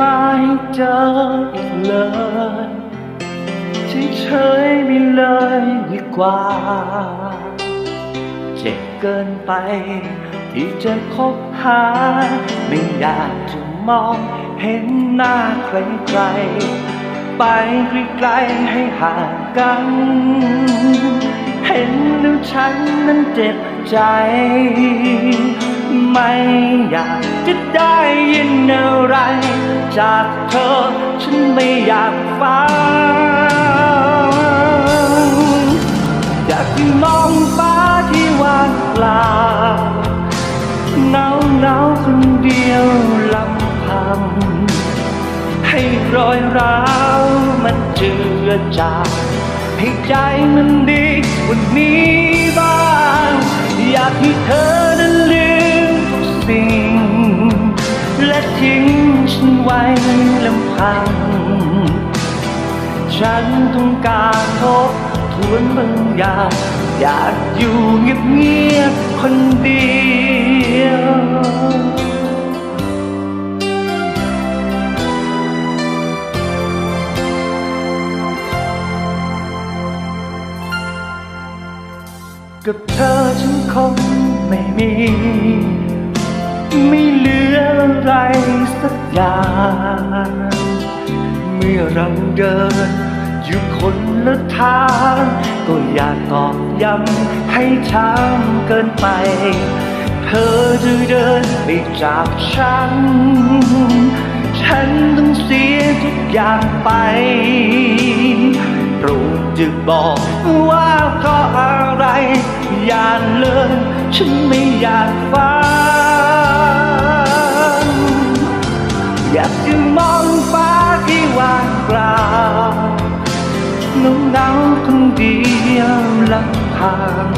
มาให้เจออีกเลยเฉยๆไม่เลยดีกว่า เจ็บเกินไป ที่จะคบหา ไม่อยากจะมองเห็นหน้าใครๆไปไกลๆให้ห่างกัน เห็นแล้วฉันนั้นเจ็บใจ ไม่อยากจะได้ยินอะไร จากเธอ ฉันไม่อยากฟัง อยากให้มองฟ้าที่ว่างเปล่าเงาเงาๆคนเดียวลำพัง ให้รอยร้าวมันเจือจางให้ใจมันดีว่านี้บ้าง อยากให้เธอ ไว้ลำพัง ฉันต้องการทบทวนบางอย่างอยากอยู่เงียบๆคนเดียวกับเธอฉันคงไม่มี สักอย่าเมื่อเราเดิน อยู่คนละทาง ก็อยากตอกย้ำให้ช้ำเกินไป เธอจะเดินไปจากฉัน ฉันต้องเสียทุกอย่างไปโปรดจะบอกว่าเพราะอะไร อย่าเลยฉันไม่อยากฟังากจะมองฟ้าที่ว่างเปล่าเงาเงาคนเดียวลำพัง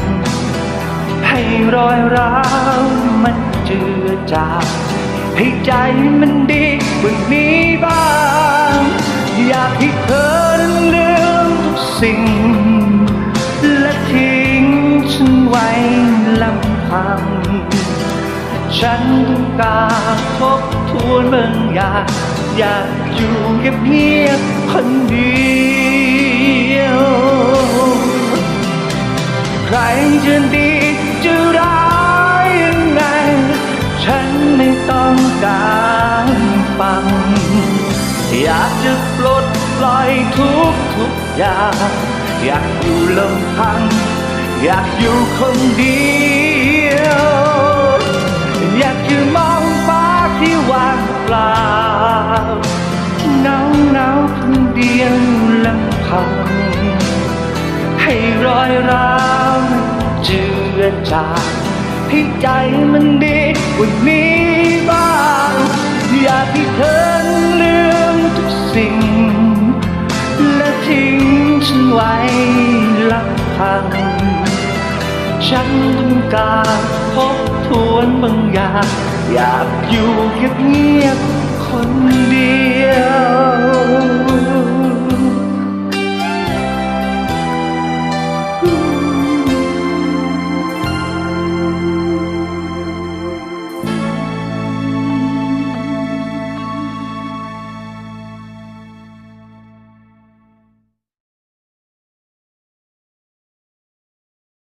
ให้รอยร้าวมันเจือจางให้ใจมันดีกว่านี้บ้าง อยากให้เธอนั้นลืมทุกสิ่ง และทิ้งฉันไว้ลำพัง ฉันต้องการทบทวนบางอย่างอยากอยู่เงียบๆคนเดียว ใครจะดีจะร้ายยังไง ฉันไม่ต้องการฟัง อยากจะปลดปล่อยทุกทุกอย่าง อยากอยู่ลำพัง อยากอยู่คนเดียว ว่างเปล่าเงาเงาๆคนเดียวลำพังให้รอยร้าวเจือจางให้ใจมันดีกว่านี้บ้างอยากให้เธอลืมทุกสิ่ง และทิ้งฉันไว้ลำพัง ฉันต้องการทบทวนบางอย่าง อยากอยู่เงียบ